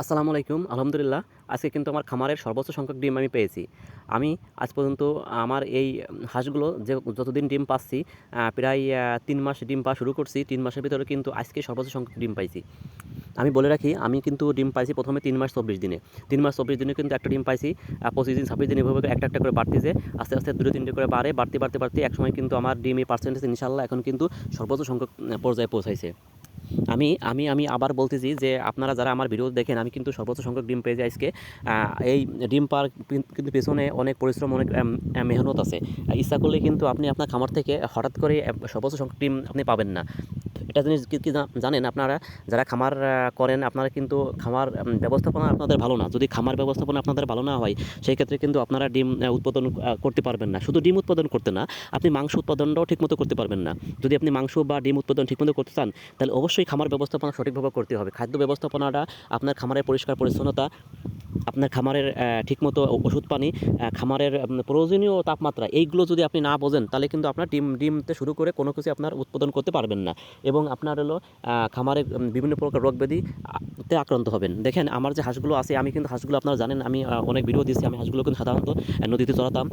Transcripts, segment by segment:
আসসালামু আলাইকুম, আলহামদুলিল্লাহ। আজকে কিন্তু আমার খামারের সর্বোচ্চ সংখ্যক ডিম আমি পেয়েছি। আমি আজ পর্যন্ত আমার এই হাঁসগুলো যে যতদিন ডিম পাচ্ছি প্রায় তিন মাস ডিম পাওয়া শুরু করছি, তিন মাসের ভিতরে কিন্তু আজকে সর্বোচ্চ সংখ্যক ডিম পাইছি। আমি বলে রাখি, আমি কিন্তু ডিম পাইছি প্রথমে তিন মাস চব্বিশ দিনে। তিন মাস চব্বিশ দিনে কিন্তু একটা ডিম পাইছি পঁচিশ দিন, ছাব্বিশ দিন এভাবে একটা একটা করে বাড়তেছে। আস্তে আস্তে দুটো তিনটে করে বাড়ে, বাড়তে বাড়তে বাড়তে একসময় কিন্তু আমার ডিম এই পার্সেন্টেজ ইনশাল্লাহ এখন কিন্তু সর্বোচ্চ সংখ্যক পর্যায়ে পৌঁছাইছে। আমি আমি আমি আবার বলতেছি যে আপনারা যারা আমার ভিডিও দেখেন, আমি কিন্তু সর্বোচ্চ সংখ্যক ডিম পেয়ে যাই আজকে এই ডিম পার্ক কিন্তু পেছনে অনেক পরিশ্রম, অনেক মেহনত আছে। ইচ্ছা করলে কিন্তু আপনি আপনার খামার থেকে হঠাৎ করে সর্বোচ্চ সংখ্যক ডিম আপনি পাবেন না। এটা জিনিস কি জানেন আপনারা? যারা খামার করেন, আপনারা কিন্তু খামার ব্যবস্থাপনা আপনাদের ভালো না। যদি খামার ব্যবস্থাপনা আপনাদের ভালো না হয়, সেই ক্ষেত্রে কিন্তু আপনারা ডিম উৎপাদন করতে পারবেন না। শুধু ডিম উৎপাদন করতে না, আপনি মাংস উৎপাদনটাও ঠিকমতো করতে পারবেন না। যদি আপনি মাংস বা ডিম উৎপাদন ঠিকমতো করতে চান, তাহলে অবশ্যই খামার ব্যবস্থাপনা সঠিকভাবে করতে হবে। খাদ্য ব্যবস্থাপনাটা আপনার খামারের পরিষ্কার পরিচ্ছন্নতা আপনার খামারের ঠিকমতো ওষুধ পানি খামারের প্রয়োজনীয় তাপমাত্রা, এইগুলো যদি আপনি না বোঝেন, তাহলে কিন্তু আপনার ডিম, ডিমতে শুরু করে কোনো কিছু আপনার উৎপাদন করতে পারবেন না। এবং আপনার হলো খামারে বিভিন্ন প্রকার রোগ ব্যাধি তে আক্রান্ত হবেন। দেখেন, আমার যে হাঁসগুলো আছে, আমি কিন্তু হাঁসগুলো আপনারা জানেন, আমি অনেক ভিডিও দিয়েছি, আমি হাঁসগুলো কিন্তু সাধারণত নদীতে চড়াতাম।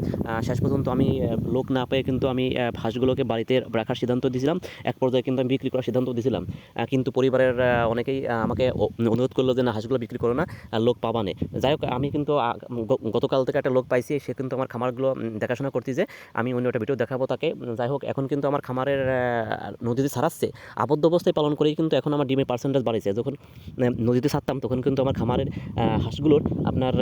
শেষ পর্যন্ত আমি লোক না পেয়ে কিন্তু আমি হাঁসগুলোকে বাড়িতে রাখার সিদ্ধান্ত দিয়েছিলাম। এক পর্যায়ে কিন্তু আমি বিক্রি করার সিদ্ধান্ত দিয়েছিলাম। কিন্তু পরিবারের অনেকেই আমাকে অনুরোধ করল যে, না, হাঁসগুলো বিক্রি করো না লোক পাবানে যাই হোক, আমি কিন্তু গতকাল থেকে একটা লোক পাইছি, সে কিন্তু আমার খামারগুলো দেখাশোনা করতেছে আমি অন্য একটা ভিডিও দেখাবো তাকে। যাই হোক, এখন কিন্তু আমার খামারের নদীতে ছাড়াচ্ছে আবদ্ধ অবস্থায় পালন করেই কিন্তু এখন আমার ডিমের পার্সেন্টেজ বাড়িছে যখন নদীতে ছাড়তাম, তখন কিন্তু আমার খামারের হাঁসগুলোর আপনার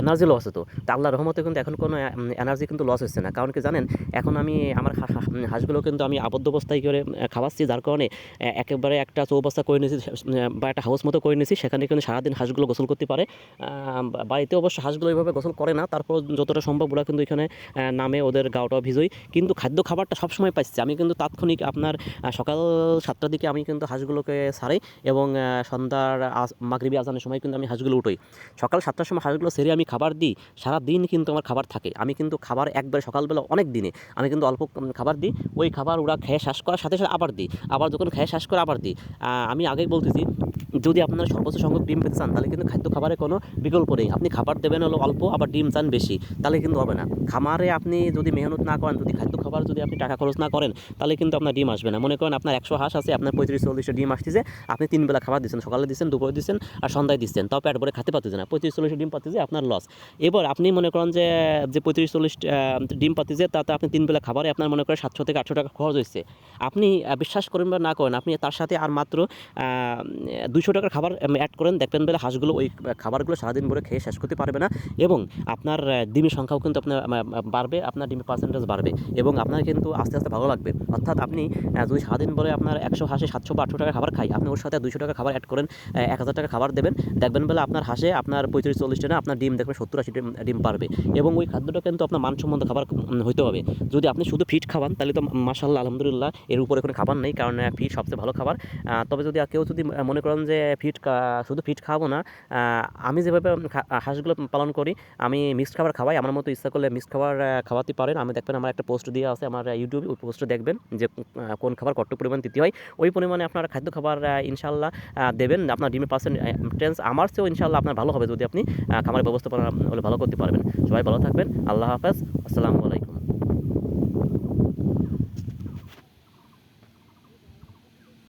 এনার্জি লস হতো। তা আল্লাহর রহমতে কিন্তু এখন কোনো এনার্জি কিন্তু লস হচ্ছে না। কারণ কি জানেন, এখন আমি আমার হাঁসগুলো কিন্তু আমি আবদ্ধ অবস্থায় করে খাওয়াচ্ছি, যার কারণে একেবারে একটা চৌবাস্তা করে নিয়েছি বা একটা হাউস মতো করে নিয়েছি, সেখানে কিন্তু সারাদিন হাঁসগুলো গোসল করতে পারে। বাড়িতে অবশ্য হাঁসগুলো এইভাবে গোসল করে না, তারপর যতটা সম্ভব ওরা কিন্তু এখানে নামে ওদের গাওটাও ভিজোই কিন্তু খাদ্য খাবারটা সবসময় পাচ্ছি আমি কিন্তু তাৎক্ষণিক আপনার সকাল সাতটার দিকে আমি কিন্তু হাঁসগুলোকে সারাই এবং সন্ধ্যার মাগরিবি আজানের সময় কিন্তু আমি হাঁসগুলো উঠোই। সকাল সাতটার সময় হাঁসগুলো সেরে আমি খাবার দিই সারা দিন কিন্তু আমার খাবার থাকে। আমি কিন্তু খাবার একবারে সকালবেলা অনেক দিনে, আমি কিন্তু অল্প খাবার দিই, ওই খাবার ওরা খেয়ে শ্বাস করার সাথে সাথে আবার দিই, আবার যখন খেয়ে শ্বাস করে আবার দিই। আমি আগেই বলতেছি, যদি আপনারা সর্বোচ্চ সংখ্যক ডিম পেতে চান, তাহলে কিন্তু খাদ্য খাবারের কোনো বিকল্প নেই। আপনি খাবার দেবেন হলো অল্প, আবার ডিম চান বেশি, তাহলে কিন্তু হবে না। খামারে আপনি যদি মেহনত না করেন, যদি খাদ্য খাবার যদি আপনি টাকা খরচ না করেন, তাহলে কিন্তু আপনার ডিম আসবে না। মনে করেন আপনার একশো হাঁস আছে, আপনার পঁয়ত্রিশ চল্লিশটা ডিম আসতেছে, আপনি তিন বেলা খাবার দিচ্ছেন, সকালে দিচ্ছেন, দুপুরে দিচ্ছেন আর সন্ধ্যায় দিচ্ছেন, তাও পেট ভরে খেতে পারতেছে না। পঁয়ত্রিশ, চল্লিশ ডিম পাচ্ছে আপনার লস এবার আপনি মনে করেন যে যে পঁয়ত্রিশ, চল্লিশ ডিম পাচ্ছে তাতে আপনি তিন বেলা খাবারে আপনার মনে করেন সাতশো থেকে আটশো টাকা খরচ হচ্ছে আপনি বিশ্বাস করেন বা না করেন, আপনি তার সাথে আর মাত্র দুশো টাকার খাবার অ্যাড করেন, দেখবেন বেলা হাঁসগুলো ওই খাবারগুলো সারাদিন ভরে খেয়ে শেষ করতে পারবে না এবং আপনার ডিমের সংখ্যাও কিন্তু আপনার বাড়বে, আপনার ডিমের পার্সেন্টেজ বাড়বে এবং আপনার কিন্তু আস্তে আস্তে ভালো লাগবে। অর্থাৎ আপনি যদি সারাদিন ভরে আপনার একশো হাঁসে সাতশো বা আটশো টাকা খাবার খাই, আপনি ওর সাথে দুশো টাকা খাবার অ্যাড করেন এক হাজার টাকা খাবার দেবেন, দেখবেন বলে আপনার হাঁসে আপনার পঁয়ত্রিশ চল্লিশটা না আপনার ডিম, দেখবেন সত্তর, আশি ডিম পারবে। এবং ওই খাদ্যটা কিন্তু আপনার মানসম্মত খাবার হইতে হবে। যদি আপনি শুধু ফিট খাওয়ান, তাহলে তো মাসাল্লাহ আলহামদুলিল্লাহ, এর উপরে কোনো খাবার নেই, কারণ ফিট সবচেয়ে ভালো খাবার। তবে যদি কেউ যদি মনে করেন যে ফিট শুধু ফিট খাওয়াবো না আমি যেভাবে হাঁসগুলো পালন করি, আমি মিক্সড খাবার খাওয়াই, আমার মতো ইচ্ছা করলে মিক্সড খাবার খাওয়াতে পারেন। আমি দেখবেন আমার একটা পোস্ট দিয়ে আছে আমার ইউটিউব ওই পোস্টে দেখবেন যে কোন খাবার কত পরিমাণ দিতে হয়। ওই পরিমাণে আপনার খাদ্য খাবার ইনশাল্লাহ দেবেন। আপনার ডিমের পার্সেন্টেন্স আমার চেয়েও ইনশাল্লাহ আপনার ভালো হবে যদি আপনি খামারের ব্যবস্থাপনা ভালো করতে পারবেন। সবাই ভালো থাকবেন। আল্লাহ হাফেজ। আসসালামু আলাইকুম।